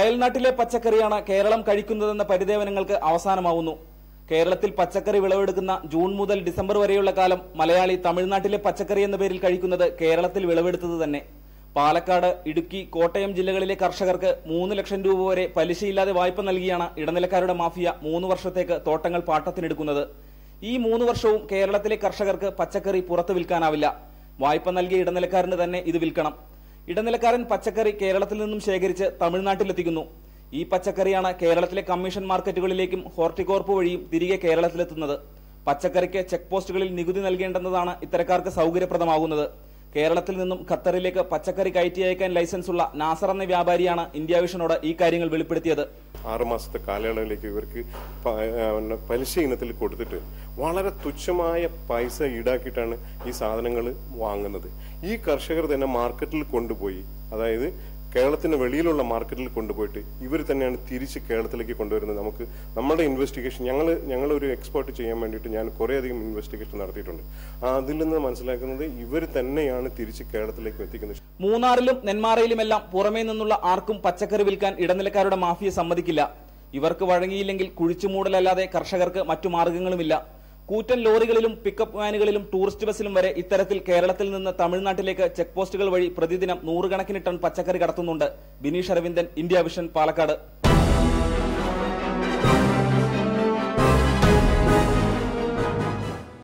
അയൽനാട്ടിലെ പച്ചക്കറിയാണ് കേരളം കഴിക്കുന്നതെന്ന പരിദേവനങ്ങൾക്ക് അവസാനമാവുന്നു. കേരളത്തിൽ പച്ചക്കറി വിളവെടുക്കുന്ന ജൂൺ മുതൽ ഡിസംബർ വരെയുള്ള കാലം മലയാളി തമിഴ്നാട്ടിലെ പച്ചക്കറി എന്ന പേരിൽ കഴിക്കുന്നത് കേരളത്തിൽ വിളവെടുത്തത് തന്നെ. പാലക്കാട് ഇടുക്കി കോട്ടയം ജില്ലകളിലെ കർഷകർക്ക് മൂന്ന് ലക്ഷം രൂപ വരെ പലിശയില്ലാതെ വായ്പ നൽകിയാണ് ഇടനിലക്കാരുടെ മാഫിയ മൂന്ന് വർഷത്തേക്ക് തോട്ടങ്ങൾ പാട്ടത്തിനെടുക്കുന്നത്. ഈ മൂന്ന് വർഷവും കേരളത്തിലെ കർഷകർക്ക് പച്ചക്കറി പുറത്തു വിൽക്കാനാവില്ല. വായ്പ നൽകിയ ഇടനിലക്കാരന് തന്നെ ഇത് വിൽക്കണം. ഇടനിലക്കാരൻ പച്ചക്കറി കേരളത്തിൽ നിന്നും ശേഖരിച്ച് തമിഴ്നാട്ടിലെത്തിക്കുന്നു. ഈ പച്ചക്കറിയാണ് കേരളത്തിലെ കമ്മീഷൻ മാർക്കറ്റുകളിലേക്കും ഹോർട്ടികോർപ്പ് വഴിയും തിരികെ കേരളത്തിലെത്തുന്നത്. പച്ചക്കറിക്ക് ചെക്ക് പോസ്റ്റുകളിൽ നികുതി നൽകേണ്ടെന്നതാണ് ഇത്തരക്കാർക്ക് സൗകര്യപ്രദമാകുന്നത്. കേരളത്തിൽ നിന്നും ഖത്തറിലേക്ക് പച്ചക്കറി കയറ്റി അയക്കാൻ ലൈസൻസ് ഉള്ള നാസർ എന്ന വ്യാപാരിയാണ് ഇന്ത്യ വിഷനോട് ഈ കാര്യങ്ങൾ വെളിപ്പെടുത്തിയത്. ആറ് മാസത്തെ കാലയളവിലേക്ക് ഇവർക്ക് പലിശ ഇനത്തിൽ കൊടുത്തിട്ട് വളരെ തുച്ഛമായ പൈസ ഈടാക്കിയിട്ടാണ് ഈ സാധനങ്ങൾ വാങ്ങുന്നത്. ഈ കർഷകർ തന്നെ മാർക്കറ്റിൽ കൊണ്ടുപോയി അതായത് കേരളത്തിന് വെളിയിലുള്ള മാർക്കറ്റിൽ കൊണ്ടുപോയിട്ട് ഇവർ തന്നെയാണ് തിരിച്ച് കേരളത്തിലേക്ക് കൊണ്ടുവരുന്നത്. നമുക്ക് നമ്മുടെ ഇൻവെസ്റ്റിഗേഷൻ ഞങ്ങൾ ഞങ്ങളൊരു എക്സ്പോർട്ട് ചെയ്യാൻ വേണ്ടിയിട്ട് ഞാൻ കുറേയധികം ഇൻവെസ്റ്റിഗേഷൻ നടത്തിയിട്ടുണ്ട്. അതിൽ നിന്ന് മനസ്സിലാക്കുന്നത് ഇവർ തന്നെയാണ് തിരിച്ച് കേരളത്തിലേക്ക് എത്തിക്കുന്നത്. മൂന്നാറിലും നെന്മാറയിലുമെല്ലാം പുറമേ നിന്നുള്ള ആർക്കും പച്ചക്കറി വിൽക്കാൻ ഇടനിലക്കാരുടെ മാഫിയ സമ്മതിക്കില്ല. ഇവർക്ക് വഴങ്ങിയില്ലെങ്കിൽ കുഴിച്ചുമൂടലല്ലാതെ കർഷകർക്ക് മറ്റു മാർഗങ്ങളുമില്ല. കൂറ്റൻ ലോറികളിലും പിക്കപ്പ് വാനുകളിലും ടൂറിസ്റ്റ് ബസ്സിലും വരെ ഇത്തരത്തിൽ കേരളത്തിൽ നിന്ന് തമിഴ്നാട്ടിലേക്ക് ചെക്ക് പോസ്റ്റുകൾ വഴി പ്രതിദിനം നൂറുകണക്കിന് ടൺ പച്ചക്കറി കടത്തുന്നുണ്ട്. Bineesh Aravindan India Vision Palakkad.